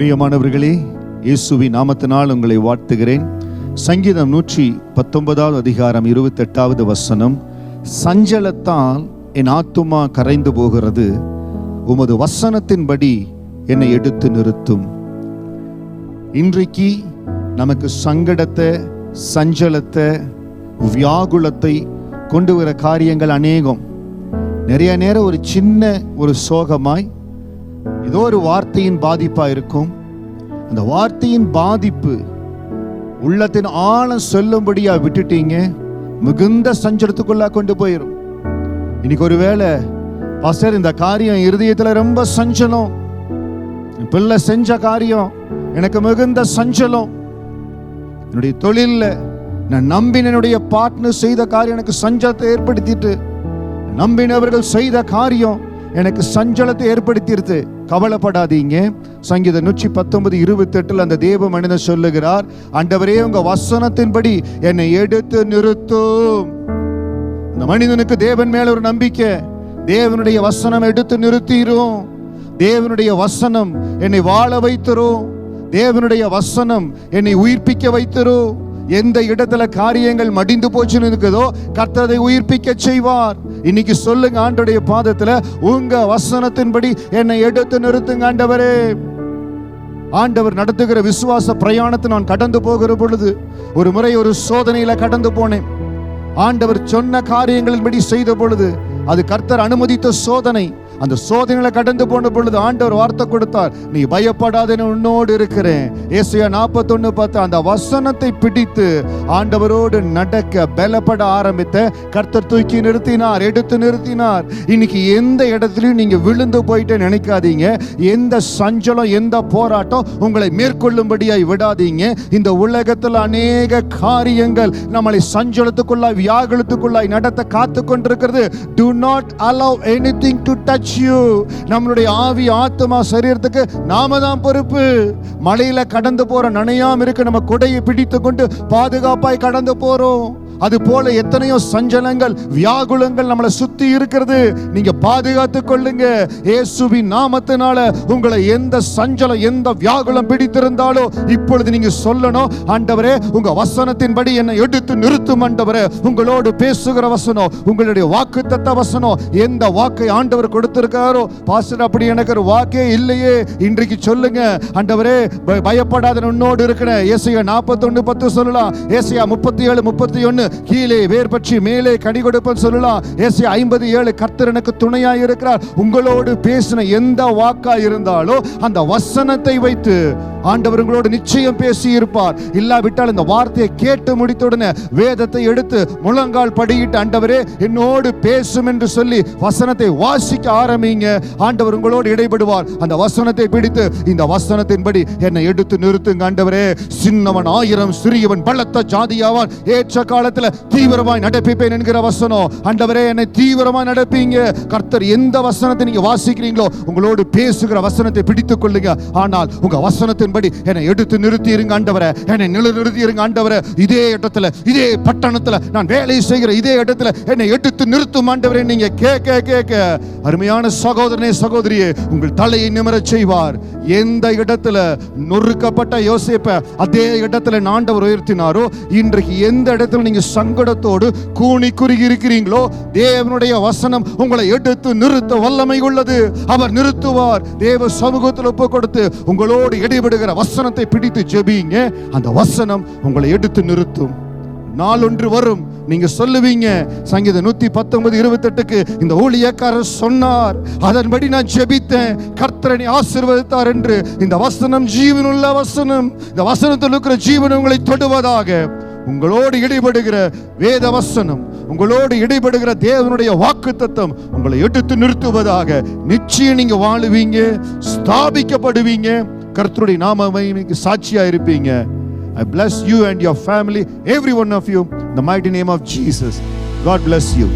பிரியமானவர்களே இயேசுவி நாமத்தினால் உங்களை வாழ்த்துகிறேன். சங்கீதம் நூற்றி பத்தொன்பதாவது அதிகாரம் இருபத்தெட்டாவது வசனம் சஞ்சலத்தால் என் ஆத்துமா கரைந்து போகிறது உமது வசனத்தின்படி என்னை எடுத்து நிறுத்தும். இன்றைக்கு நமக்கு சங்கடத்தை சஞ்சலத்தை வியாகுலத்தை கொண்டு வர காரியங்கள் அநேகம். நிறைய நேரம் ஒரு சின்ன ஒரு சோகமாய் ஏதோ ஒரு வார்த்தையின் பாதிப்பா இருக்கும் அந்த வார்த்தையின் பாதிப்பு உள்ளத்தின் ஆழம் சொல்லும்படியா விட்டுட்டீங்க மிகுந்த சஞ்சலத்துக்குள்ளா கொண்டு போயிடும் இன்னைக்கு ஒருவேளை பாஸ்டர் இந்த காரியம் இருதயத்துல ரொம்ப சஞ்சலம். பிள்ளை செஞ்ச காரியம் எனக்கு மிகுந்த சஞ்சலம். என்னுடைய தொழிலில் நான் நம்பின என்னுடைய பார்ட்னர் செய்த காரியம் எனக்கு சஞ்சலத்தை ஏற்படுத்திட்டு நம்பினவர்கள் செய்த காரியம் எனக்கு சஞ்சலத்தை ஏற்படுத்திடுது கவலைப்படாதீங்க. சங்கீத நூற்றி பத்தொன்பது இருபத்தி அந்த தேவ மனிதன் சொல்லுகிறார் அண்டவரே உங்க வசனத்தின்படி என்னை எடுத்து நிறுத்தும். அந்த மனிதனுக்கு தேவன் மேல ஒரு நம்பிக்கை. தேவனுடைய வசனம் எடுத்து நிறுத்திரும். தேவனுடைய வசனம் என்னை வாழ வைத்திரும். தேவனுடைய வசனம் என்னை உயிர்ப்பிக்க வைத்திரும். எந்த இடத்துல காரியங்கள் மடிந்து போச்சுன்னு இருக்குதோ கர்த்தரை உயிர்ப்பிக்க செய்வார். இன்னைக்கு சொல்லுங்க ஆண்டுடைய பாதத்துல உங்க வசனத்தின்படி என்னை எடுத்து நிறுத்துங்க ஆண்டவரே. ஆண்டவர் நடத்துகிற விசுவாச பிரயாணத்தை நான் கடந்து போகிற பொழுது ஒரு முறை ஒரு சோதனையில கடந்து போனேன். ஆண்டவர் சொன்ன காரியங்களின்படி செய்த பொழுது அது கர்த்தர் அனுமதித்த சோதனை. அந்த சோதனைகளை கடந்து போன பொழுது ஆண்டவர் வார்த்தை கொடுத்தார் நீ பயப்படாதேன்னு உன்னோடு இருக்கிறேன். ஏசுயா நாற்பத்தொன்னு பார்த்து அந்த வசனத்தை பிடித்து ஆண்டவரோடு நடக்க பலப்பட ஆரம்பித்த கர்த்தர் தூக்கி நிறுத்தினார் எடுத்து நிறுத்தினார். இன்னைக்கு எந்த இடத்துலையும் நீங்க விழுந்து போயிட்டு நினைக்காதீங்க. எந்த சஞ்சலம் எந்த போராட்டம் உங்களை மேற்கொள்ளும்படியாய் விடாதீங்க. இந்த உலகத்தில் அநேக காரியங்கள் நம்மளை சஞ்சலத்துக்குள்ளாய் வியாகுலத்துக்குள்ளாய் நடத்த காத்து கொண்டிருக்கிறது to not allow anything to touch you நம்மளுடைய ஆவி ஆத்மா சரீரத்துக்கு நாம தான் பொறுப்பு. மலையில கடந்து போற நனையாம இருக்கு நம்ம குடையை பிடித்து கொண்டு பாதுகாப்பாய் கடந்து போறோம். அது போல எத்தனையோ சஞ்சலங்கள் வியாகுலங்கள் நம்மளை சுத்தி இருக்கிறது. நீங்க பாதுகாத்துக் கொள்ளுங்க. இயேசுவின் நாமத்தினால உங்களை எந்த சஞ்சலம் எந்த வியாகுலம் பிடித்திருந்தாலோ இப்பொழுது நீங்க சொல்லணும் ஆண்டவரே உங்க வசனத்தின்படி என்னை எடுத்து நிறுத்தும் ஆண்டவரே. உங்களோடு பேசுகிற வசனம் உங்களுடைய வாக்கு தத்த வசனம் எந்த வாக்கை ஆண்டவர் கொடுத்திருக்காரோ. பாஸ்டர் அப்படி எனக்கு ஒரு வாக்கே இல்லையே. இன்றைக்கு சொல்லுங்க ஆண்டவரே பயப்படாத உன்னோடு இருக்கிற ஏசியா நாற்பத்தொன்னு பத்து சொல்லலாம். ஏசியா முப்பத்தி ஏழு முப்பத்தி ஒன்று கீழே வேர் பற்றி மேலே கனி கொடுப்பேன் சொல்லலாம் ஏசி ஐம்பது ஏழு கர்த்தர் எனக்கு துணையா இருக்கிறார். உங்களோடு பேசின எந்த வாக்கா இருந்தாலோ அந்த வசனத்தை வைத்து ஆண்டவர் உங்களோடு நிச்சயம் பேசி இருப்பார் இல்லாவிட்டால் இந்த வார்த்தையை கேட்டு முடித்த உடனே வேதத்தை எடுத்து முழங்கால் படியிட்டு ஆண்டவரே என்னோடு பேசும் என்று சொல்லி வசனத்தை வாசிக்க ஆரம்பிங்க. ஆண்டவர் உங்களோடு இடைபடுவார். அந்த வசனத்தை பிடித்து இந்த வசனத்தின்படி என்னை எடுத்து நிறுத்துங்க. ஆண்டவரே சின்னவன் ஆயிரம் சிறியவன் பலத்த ஜாதியாவான் ஏற்ற காலத்துல தீவிரமாய் நடப்பிப்பேன் என்கிற வசனம். ஆண்டவரே என்னை தீவிரமாய் நடப்பீங்க. கர்த்தர் எந்த வசனத்தை நீங்க வாசிக்கிறீங்களோ உங்களோடு பேசுகிற வசனத்தை பிடித்துக் கொள்ளுங்க. ஆனால் உங்க செய்யும்படி என்னை எடுத்து நிறுத்தி இருங்க ஆண்டவரை. என்னை நில நிறுத்தி இருங்க ஆண்டவரை. இதே இடத்துல இதே பட்டணத்துல நான் வேலை செய்கிற இதே இடத்துல என்னை எடுத்து நிறுத்தும் ஆண்டவரை. நீங்க கேட்க கேட்க அருமையான சகோதரனே சகோதரியே உங்கள் தலையை நிமிர செய்வார். எந்த இடத்துல நொறுக்கப்பட்ட யோசிப்ப அதே இடத்துல ஆண்டவர் உயர்த்தினாரோ இன்றைக்கு எந்த இடத்துல நீங்க சங்கடத்தோடு கூனி குறுகி இருக்கிறீங்களோ தேவனுடைய வசனம் உங்களை எடுத்து நிறுத்த வல்லமை உள்ளது. அவர் நிறுத்துவார். தேவ சமூகத்தில் ஒப்பு கொடுத்து உங்களோடு சொல்லுகிற வசனத்தை பிடித்து ஜெபிங்க. அந்த வசனம் உங்களை எடுத்து நிறுத்தும். நாளொன்று வரும். நீங்க சொல்லுவீங்க. சங்கீத நூத்தி பத்தொன்பது இருபத்தெட்டுக்கு இந்த ஊழியக்காரர் சொன்னார். அதன்படி நான் ஜெபித்தேன். கர்த்தரனை ஆசீர்வதித்தார் என்று. இந்த வசனம் ஜீவனுள்ள வசனம். இந்த வசனத்தில் இருக்கிற ஜீவன் உங்களை தொடுவதாக. உங்களோடு இடைபடுகிற வேத வசனம் உங்களோடு இடைபடுகிற தேவனுடைய வாக்கு தத்தம் உங்களை எடுத்து நிறுத்துவதாக. நிச்சயம் நீங்க வாழுவீங்க ஸ்தாபிக்கப்படுவீங்க. கர்த்தருடைய நாம சாட்சியா இருப்பீங்க I bless you and your family every one of you the mighty name of Jesus God bless you